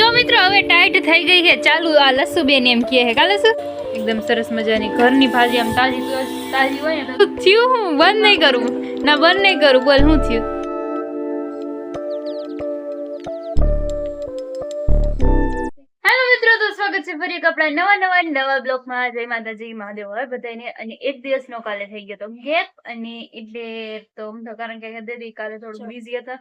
જો મિત્રો હવે ટાઈટ થઈ ગઈ છે. ચાલુ આ લસ્સુ બેન એમ કહે છે. કા લસુ? એકદમ સરસ મજાની ઘરની ભાજી આમ તાજી તાજી હોય ને તો થયું? હું બંધ નહીં કરું. ના બંધ નહીં કરું. બોલ શું થયું? હેલો મિત્રો તો સ્વાગત છે ફરી એક આપણા નવા નવા નવા બ્લોગમાં. જય માતાજી મહાદેવ. હોય બધાને અને એક દિવસનો કાલે થઈ ગયો તો ગેપ અને એટલે તો તો કારણ કે દીદી કાલે થોડું બિઝી હતા.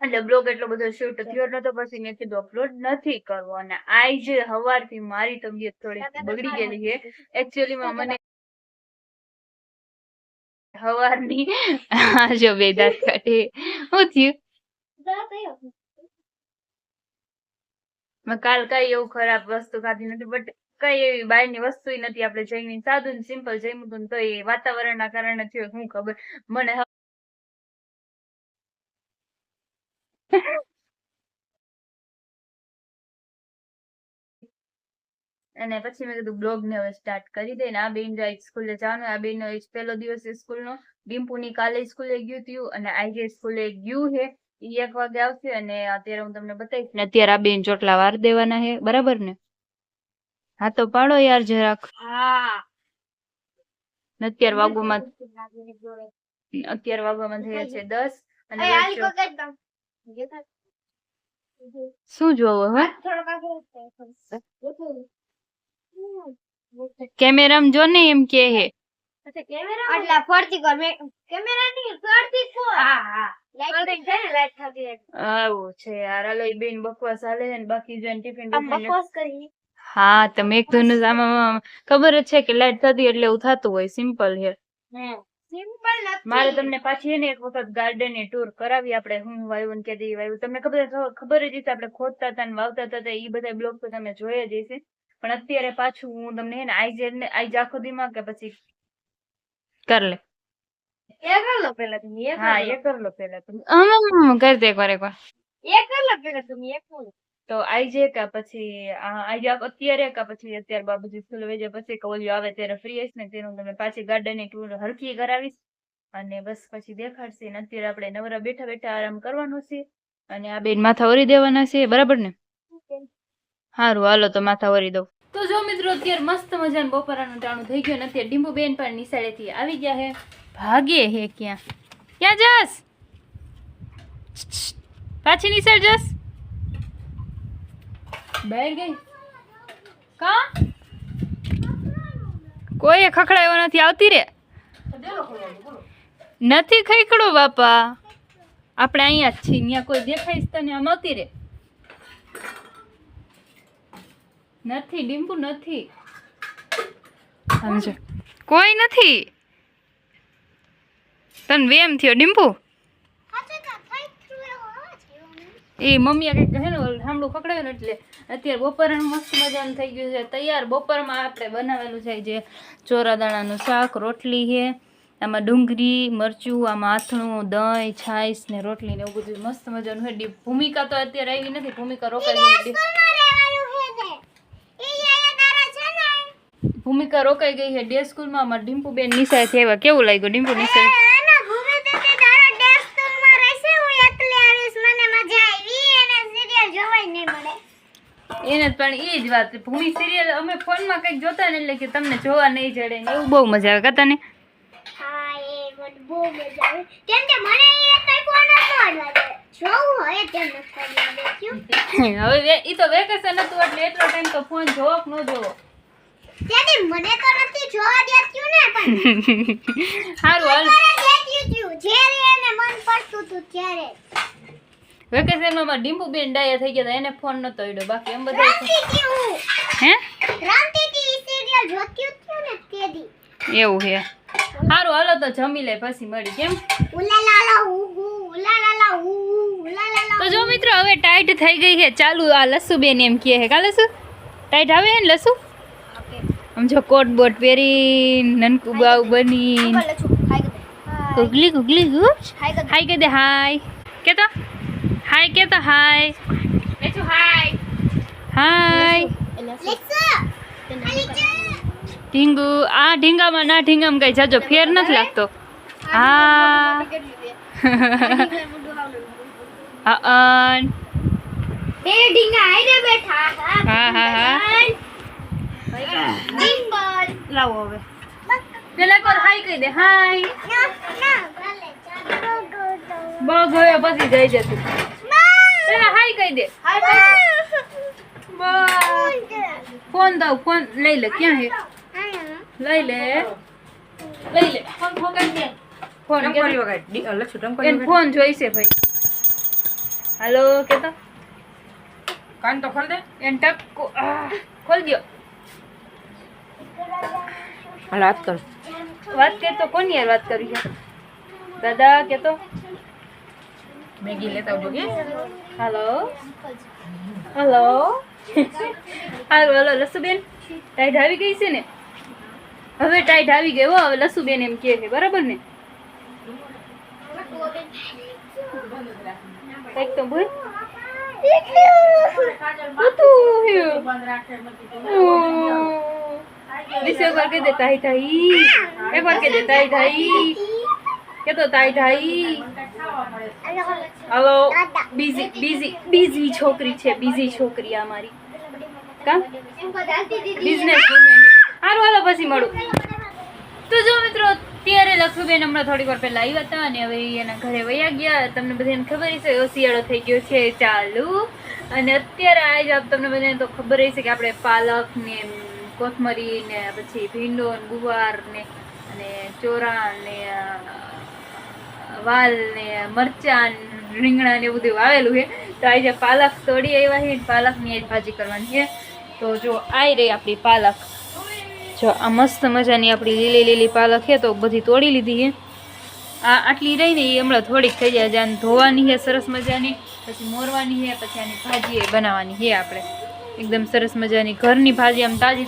એટલે બ્લોગ એટલો બધો શૂટ થયો નતો પછી મેં કીધું અપલોડ નથી કરવો. અને આજ હવારથી મારી તબિયત થોડી બગડી ગયેલી છે એકચ્યુઅલી માં મને હવારની જો બે દાંત કાઢે. શું થયું? મેં કાલ કઈ એવું ખરાબ વસ્તુ ખાધી નથી બટ કઈ એવી બહારની વસ્તુ નથી. આપણે જઈને સાદું સિમ્પલ જમ્યું હતું તો એ વાતાવરણના કારણે થયું. શું ખબર? મને હવે અને પછી મેં કીધું બ્લોગ ને હવે સ્ટાર્ટ કરી દે. ને આ બેન જાય સ્કૂલે જવાનું આ બેન નો પહેલો દિવસ છે સ્કૂલ નો. ડિમ્પુની કાલે સ્કૂલે ગયું હતું અને આજે સ્કૂલે ગયું હે. એક વાગે આવશે અને અત્યારે હું તમને બતાવીશ. ને અત્યારે આ બેન ચોટલા વાર દેવાના હે બરાબર ને? હા તો પાડો યાર જરાક. હા. અત્યારે વાગવામાં અત્યારે વાગવામાં થયા છે દસ અને શું જોવો હવે. કેમેરામાં જો ને એમ કે હે. હા હા. લાઈટ છે ને લાઈટ થતી એટલે. આવું છે યાર હાલો ઈ બેન બકવાસ હાલે છે ને ટિફિન આમ બિફિન બકવાસ કરી. હા તમે એક ધોનું આમાં ખબર જ છે કે લાઈટ થતી એટલે એવું થતું હોય સિમ્પલ નથી મારે તમને પાછી એને એક વખત ગાર્ડનની ટૂર કરાવી આપણે. હું વાયુ ને કે દી વાયુ તમને ખબર ખબર જ હશે આપણે ખોદતા હતા ને વાવતા હતા એ બધા બ્લોગ તો તમે જોયા જ હશે. પણ અત્યારે પાછું હું તમને હે ને આઈ જે ને આઈ આખો દીમાં કે પછી કર લે. એ કર લો પહેલા તમે એ હા એ કર લો પેલા તમે. હમ કર દે એકવાર એકવાર એ કર લો પહેલા તમે એ તો આઈ જે કા પછી, આ, આઈ જા અત્યારે કા પછી અત્યારે બાબુજી ફૂલ વેજે પછી કે ઓલી આવે ત્યારે ફ્રી હશે ને તેનું તમે પાછી ગાર્ડનની ટૂર હરખી કરાવીશ. અને બસ પછી દેખાડશે ને અત્યારે આપણે નવરા બેઠા બેઠા આરામ કરવાનો છે. અને આ બેન માથા ઓરી દેવાના છે, બરાબર ને? સારું હાલો તો માથા ઓરી દઉં. તો જો મિત્રો, અત્યારે મસ્ત મજાનું બપોરાનું ટાણું થઈ ગયું ને અત્યારે ડીંબુ બેન પણ નિશાળેથી આવી ગયા હે. ભાગે હે ક્યાં? ક્યાં જાસ પાછી નિશાળ જાસ બહાર ગઈ? કા? કોઈ ખખડાયો નથી આવતી રે. નથી ખઈકડો બાપા. આપણે અહીંયા જ છીએ ત્યાં કોઈ દેખાઈશ તને આમ આવતી રે. નથી ડીંબુ નથી. સમજો કોઈ નથી. તને વેમ થયો ડીમ્પુ હાથે કા થાય થ્રુ એવો અવાજ એવો નહીં. એ મમ્મીએ કંઈક કહે ને ખકડાયું એટલે અત્યારે બપોરનું મસ્ત મજાનું થઈ ગયું છે. તૈયાર બપોરમાં આપણે બનાવેલું છે જે ચોરા દાણાનું શાક, રોટલી છે. આમાં ડુંગળી, મરચું, આમાં આથણું, દહીં, છાશ ને રોટલી ને એવું બધું મસ્ત મજાનું છે. ભૂમિકા તો અત્યારે આવી નથી, ભૂમિકા રોકાઈ હે. ભૂમિકા રોકાઈ ગઈ છે ડે સ્કૂલમાં. આમાં ડિમ્પુબેન નિશાળથી આવ્યા. કેવું લાગ્યું ડિમ્પુ નિશાળ એના ભૂમિ દીદી તારો ડે સ્કૂલમાં રહેશે, હું એકલી આવીશ, મને મજા આવી. એને serial જોવાય નહીં મળે. એને પણ એ જ વાત ભૂમિ સિરિયલ અમે ફોનમાં કંઈક જોતા ને એટલે કે તમને જોવા નહીં જડે ને એવું બહુ મજા આવે. કતા ને? હા, એ મને બહુ મજા આવી. કેમ કે મને એ કંઈ ફોન નતો અડવા જોવું હોય તેમ નથી હવે વે- તો વેકેશન હતું એટલે એટલો ટાઈમ તો ફોન જોવો કે ન જોવો. મને તો નથી જોવા દેતું ને પણ સારું હાલ. એને મન પડતું હતું ત્યારે. વેકેશનમાં માં ડીમ્પુ બેન ડાયા થઈ ગયા એને ફોન નતો આવ્યો બાકી એમ બધા હું. રમતી હતી, સિરિયલ જોતી હતી ને તે એવું હે. સારું હાલો તો જમી લે પછી મળી કેમ? ઉલાલાલા ઉ ઉ, ઉલાલાલા ઉ ઉલાલાલા તો જો મિત્રો હવે ટાઈટ થઈ ગઈ છે. ચાલુ આ લસુ બેન એમ કહે છે. કા લસુ? ટાઈટ આવે ને લસુ? આમ જો કોટ બોટ પહેરી નનકુ બાવ બની. ગુગલી ગુગલી ગુચ હાય કે દે હાય કે તો હાય કે તો હાય હાય હાય. ઢીંગુ આ ઢીંગામાં ના ઢીંગામાં કઈ જાજો ફેર નથી લાગતો. હા. હા અન. બે ઢીંગા હાઈરે બેઠા. હા, હા, હા. ડિમ્પલ લાવો હવે. પેલા કોર હાય કહી દે. હાય. ના ના બગ હવે પછી જઈ જતું પેલા હાય કહી દે. બસ ફોન દઉં ફોન લઈ લે ક્યાં હે? લઈ લે. લઈ લે. ફોન ફોન કરી દે ફોન એને ફોન જોઈશે ભાઈ. હાલો કેતો? કાન તો ખોલ દે. એન ટપ ખોલ દ્યો. વાત કર. વાત કરતો કોની યાર વાત કરી છે? દાદા કેતો મેગી લેતા આવજો કે? હાલો હાલો હાલો હાલો લસુબેન. ટાઈટ આવી ગઈ છે ને? હવે ટાઈટ આવી ગઈ હો હવે લસુબેન એમ કહે છે બરાબર ને? કંઈક તો બોલ. હતું વિશે એકવાર કહી દે તાઈ તાઈ. એકવાર કહી દે તાઈ તાઈ. કેતો તાઈ તાઈ હાલો, બીઝી બીઝી બીઝી છોકરી છે, બીઝી છોકરી આ મારી. કા? બિઝનેસ વુમેન સારું હાલો, પછી મળું. તો જો મિત્રો અત્યારે લક્ષ્મીબેન હમણાં થોડીક વાર પહેલાં આવ્યા હતા અને હવે એના ઘરે વયા ગયા. તમને બધાને ખબર હશે, એવો શિયાળો થઈ ગયો છે ચાલુ. અને અત્યારે આજ તમને બધાને તો ખબર હશે કે આપણે પાલક ને કોથમરી ને, પછી ભીંડો ને ગુવાર ને, અને ચોરા ને વાલ ને મરચાં રીંગણા ને બધું વાવેલું છે. તો આજે પાલક તોડી આવ્યા છે પાલકની આજ ભાજી કરવાની છે. તો જો આવી રહી આપણી પાલક. જો આ મસ્ત મજાની આપણી લીલી લીલી પાલક છે, તો બધી તોડી લીધી છે. આ આટલી રહી ને એ હમણાં થોડીક થઈ જાય જાન ધોવાની છે સરસ મજાની, પછી મોરવાની છે, પછી આની ભાજી બનાવવાની છે આપણે. એકદમ સરસ મજાની ઘરની ભાજી, આમ તાજી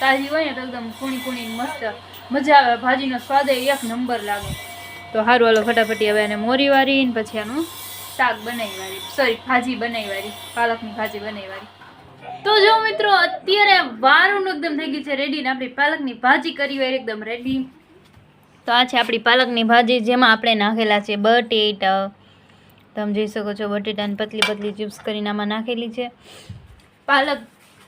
તાજી હોય ને, તો એકદમ કૂણી કૂણી મસ્ત મજા આવે. ભાજીનો સ્વાદ એક નંબર લાગે. તો સારું હાલો, ફટાફટી હવે એને મોરી વારીને પછી આનું શાક બનાવી વારી સોરી ભાજી બનાવી વારી પાલકની ભાજી બનાવી વારી તો જો મિત્રો, અત્યારે વારું એકદમ થઈ ગયું છે રેડી ને આપણી પાલકની ભાજી કરી હોય એકદમ રેડી તો આ છે આપણી પાલકની ભાજી, જેમાં આપણે નાખેલા છે બટેટા. તમે જોઈ શકો છો, બટેટાને પતલી પતલી ચિપ્સ કરીને આમાં નાખેલી છે. પાલક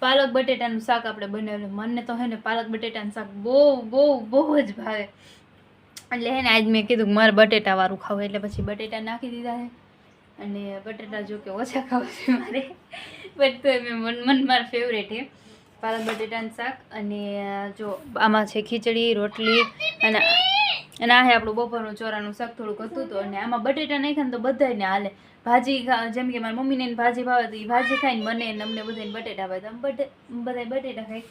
પાલક બટેટાનું શાક આપણે બનાવેલું. મને તો હે ને પાલક બટેટાનું શાક બહુ બહુ બહુ જ ભાવે. એટલે હે ને, આજ મેં કીધું મારે બટેટાવાળું ખાવું એટલે પછી બટેટા નાખી દીધા છે. અને બટેટા જો કે ઓછા ખાવા છે મારે. બટ તો મેં મન મન મારા ફેવરેટ છે. પાલક બટેટાનું શાક અને જો આમાં છે ખીચડી, રોટલી અને અને આ હે આપણું બપોરનું ચોરાનું શાક થોડુંક હતું હતું અને આમાં બટેટા નાખ્યા ને તો બધાને હાલે. ભાજી જેમ કે મારી મમ્મીને ભાજી ભાવે તો એ ભાજી ખાઈને મને ને અમને બધાને બટેટા ભાવે તો બટે બધા બટેટા ખાય.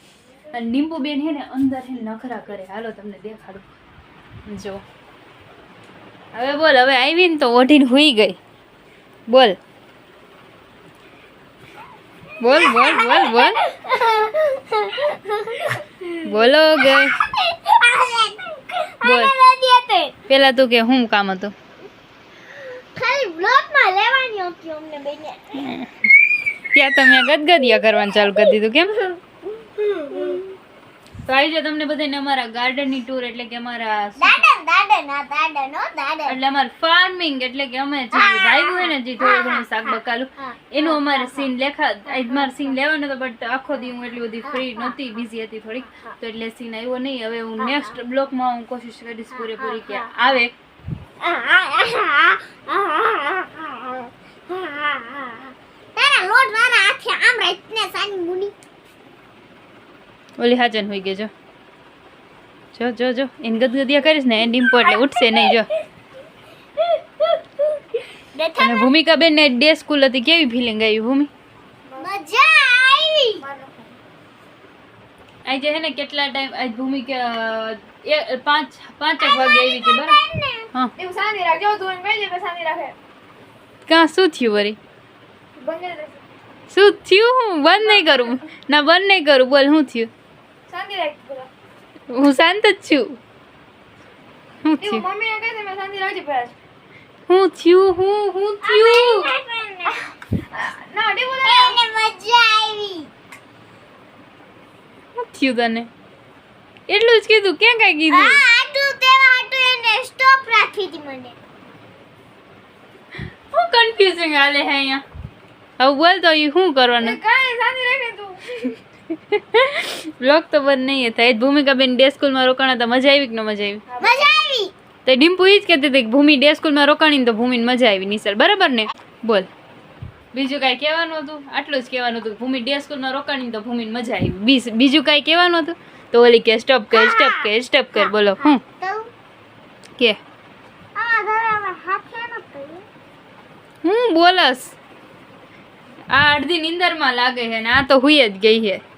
અને લીંબુ બેન હે ને અંદર હે નખરા કરે. હાલો તમને દેખાડું. જો. હવે બોલ હવે આવી ને તો ઓઢીને હુઈ ગઈ. બોલ. બોલ બોલ બોલ બોલ. બોલો ગઈ બોલ. પેલા તું કે શું કામ હતું? ત્યાં તમે ગદગદિયા કરવાનું ચાલુ કરી દીધું કેમ? તો આવી જાઓ તમને બધાને અમારા ગાર્ડનની ટૂર એટલે કે અમારા ગાર્ડન ગાર્ડન આ ગાર્ડન ઓ ગાર્ડન એટલે અમારે ફાર્મિંગ એટલે કે અમે જે વાવ્યું હોય ને જે થોડું ઘણું શાક બકાલું એનું અમારે સીન લેખા આજ મારે સીન લેવાનો હતો બટ આખો દી હું એટલી બધી ફ્રી નહોતી બિઝી હતી થોડીક તો એટલે સીન આવ્યો નહીં હવે હું નેક્સ્ટ બ્લોકમાં હું કોશિશ કરીશ પૂરેપૂરી કે આવે તારા લોટ વાળા આખે આમ ઓલી હાજન હોઈ ગઈ જો. જો જો જો. એને ગદગદિયા કરીશ ને એને ડીમ્પો એટલે ઉઠશે નહીં જો. અને ભૂમિકાબેન ને ડે સ્કૂલ હતી કેવી ફિલિંગ આવી ભૂમિ? આજે હે ને કેટલા ટાઈમ આજ ભૂમિકા એ પાંચ પાંચ એક વાગે આવી હતી બરાબર? હા. એવું શાંતિ રાખજો તું એમ કહી દે શાંતિ રાખે. કાં શું થયું વરી? શું થયું? હું બંધ નહીં કરું. ના બંધ નહીં કરું બોલ શું થયું? હું શાંત જ છું. હું થયું કહી દે મેં શાંતિ હું થયું હું હું થયું ના ડી બોલે. એને મજા આવી. શું થયું તને? એટલું જ કીધું ક્યાં કાંઈ કીધું? હા આટલું તેવા આટલું એને સ્ટોપ રાખી હતી મને. હું કન્ફ્યુઝિંગ હાલે હે અહીંયા? હવે બોલ તો ઈ શું કરવાનું? કાંઈ શાંતિ રાખે તું. બ્લોગ તો બંધ નહીં થાય. ભૂમિકા બેન ડે સ્કૂલમાં રોકાણા તો મજા આવી કે ન મજા આવી? મજા આવી. તો ડિમ્પુ ઈ જ કહેતી હતી કે ભૂમિ ડે સ્કૂલમાં રોકાણી તો ભૂમિને મજા આવી નિસર બરાબર ને? બોલ. બીજું કાંઈ કહેવાનું હતું? આટલું જ કહેવાનું હતું. ભૂમિ ડે સ્કૂલમાં રોકાણી તો ભૂમિને મજા આવી. બીસ- બીજું કાંઈ કહેવાનું હતું? તો ઓલી કે સ્ટોપ કર સ્ટોપ કર સ્ટોપ કર. બોલો. હું? કે? હું બોલસ? આ અડધી નીંદરમાં લાગે છે ને આ તો હુઈ જ ગઈ છે.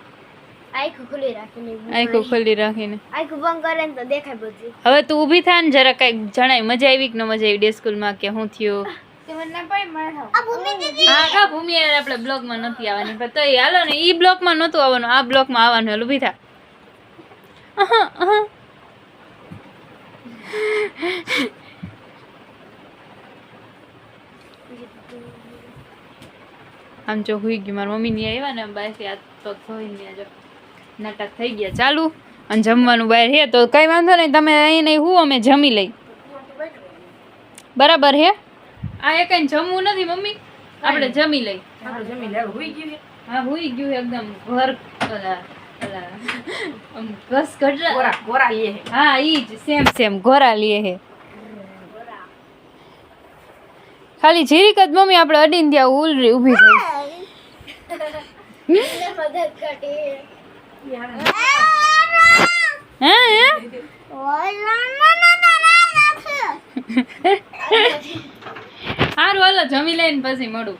આંખો ખુલ્લી રાખીને આંખો ખોલી રાખીને આંખો બંધ કરે ને તો દેખાય બધું હવે તું ઊભી થા ને જરા કંઈક જણાય. મજા આવી કે ન મજા આવી ડે સ્કૂલમાં કે હું થયું? તે મને ના પાડી મારે થાવ આ ભૂમિ દીદી! હા કા આપણે બ્લોગમાં નથી આવવાની. પણ તોય હાલો ને ઈ બ્લોગમાં નહોતું આવવાનું. આ બ્લોગમાં આવવાનું. હાલ ઊભી થા. અહં, અહં. આમ જો હુઈ ગયું. મારી મમ્મી ની આવ્યા ને બાય આ પગ ધોઈને જો. નાટક થઈ ગયા. ચાલુ? અને જમવાનું બહાર હે તો કઈ વાંધો નહીં તમે અહીં નહીં હું અમે જમી લઈ. બરાબર હે? આ એ કઈ જમવું નથી મમ્મી? આપણે જમી લઈ. જમી લે હોઈ ગયું હા હુઈ ગયું એકદમ. ઘર ઘટરા. ગોરા ગોરા લે હા. ઈ જ સેમ સેમ ઘોરા લે હે. ખાલી જીરીક જ મમ્મી આપણે અડીને ત્યાં ઉલરી ઊભી થઈ. મદદ કરી. હે સારું હાલો જમી લઈને પછી મળું.